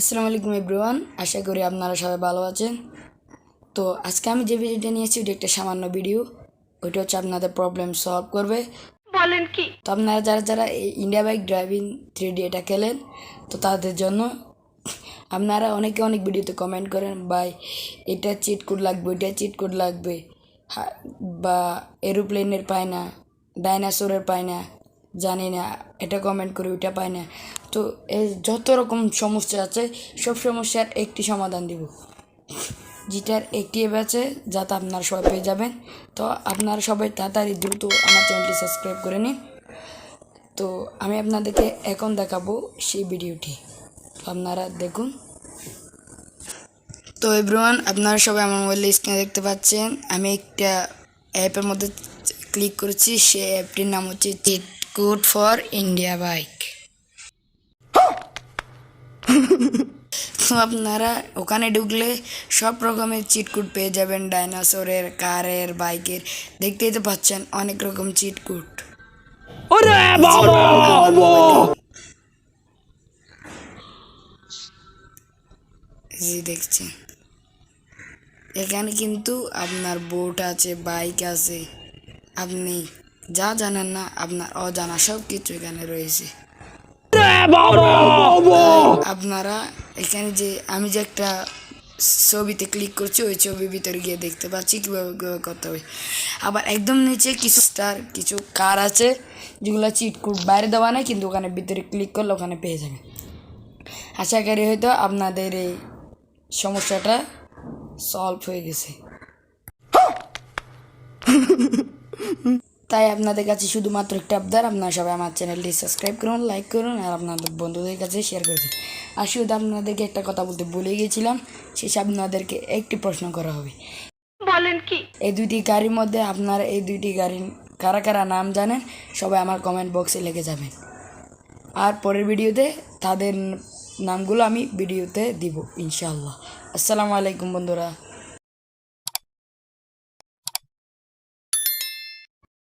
আসসালামু আলাইকুম এভরিওয়ান আশা করি আপনারা সবাই ভালো আছেন। তো আজকে আমি যে ভিডিওটা নিয়েছি ওটা একটা সামান্য ভিডিও। ওইটা হচ্ছে আপনাদের প্রবলেম সলভ করবে। বলেন কি? তো আপনারা যারা যারা এই India bike driving three D এটা খেলেন তো তাদের জন্য আপনারা অনেকে অনেক ভিডিওতে কমেন্ট করেন ভাই এটা চিট কোড লাগবে ওইটা চিট কোড লাগবে। বা এরোপ্লেনের পায় না ডাইনাসোরের পায় না। জানি না, এটা কমেন্ট করি ওইটা পায় না। তো এই যত রকম সমস্যা আছে, সব সমস্যার একটি সমাধান দিব। যেটার একটি অ্যাপ আছে, যাতে আপনারা সবাই পেয়ে যাবেন। তো আপনারা সবাই তাড়াতাড়ি দ্রুত আমার চ্যানেলটি সাবস্ক্রাইব করে নিন। তো আমি আপনাদেরকে এখন দেখাবো সেই ভিডিওটি আপনারা দেখুন। তো এভরিওয়ান আপনারা সবাই আমার মোবাইলে স্ক্রিনে দেখতে পাচ্ছেন। আমি একটা অ্যাপের মধ্যে ক্লিক করেছি, সেই অ্যাপটির নাম হচ্ছে cheat code for India bike. তো আপনারা ওখানে ঢুকলে সব রকমের চিটকুট পেয়ে যাবেন ডাইনোসরের কারের বাইকের। দেখতেই তো পাচ্ছেন অনেক রকম চিটকুট জি দেখছেন এখানে কিন্তু আপনার বোট আছে বাইক আছে। আপনি যা জানেন না, আপনার অজানা সব কিছু এখানে রয়েছে। আপনারা এখানে যে, আমি যে একটা ছবিতে ক্লিক করছি, ওই ছবির ভিতরে গিয়ে দেখতে পাচ্ছি কীভাবে করতে হবে। আবার একদম নিচে কিছু স্টার কিছু কার আছে, যেগুলো চিটকুট বাইরে দেওয়া নেই, কিন্তু ওখানে ভিতরে ক্লিক করলে ওখানে পেয়ে যাবে আশা করি হয়তো আপনাদের এই সমস্যাটা সলভ হয়ে গেছে। তাই আপনাদের কাছে শুধুমাত্র একটা আবদার আপনারা সবাই আমার চ্যানেলটি সাবস্ক্রাইব করুন লাইক করুন আর আপনাদের বন্ধুদের কাছে শেয়ার করে দিন। আর শুধু আপনাদেরকে একটা কথা বলতে ভুলে গিয়েছিলাম শেষে আপনাদেরকে একটি প্রশ্ন করা হবে। বলেন কি? এই দুইটি গাড়ির মধ্যে আপনারা এই দুইটি গাড়ির কারা কারা নাম জানেন সবাই আমার কমেন্ট বক্সে লিখে যাবেন। আর পরের ভিডিওতে তাদের নামগুলো আমি ভিডিওতে দিব ইনশাআল্লাহ। আসসালামু আলাইকুম বন্ধুরা।